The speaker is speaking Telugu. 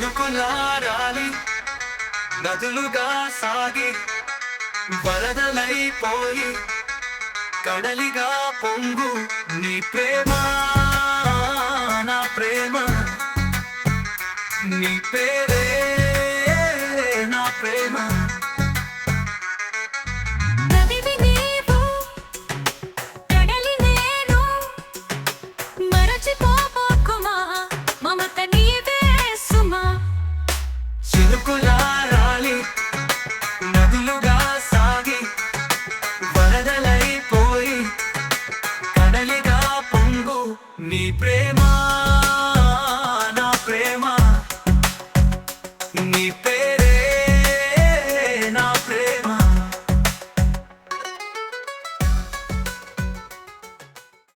చినుకులారాలి నదులుగా సాగి వరదలైపోయి కడలిగా పొంగు నీ ప్రేమ నా ప్రేమ నీ పేరే. చిలుకులా రాలి. నదులుగా సాగి వరదలైపోయి కడలిగా పొంగు నీ ప్రేమ నా ప్రేమ. నీ పేరు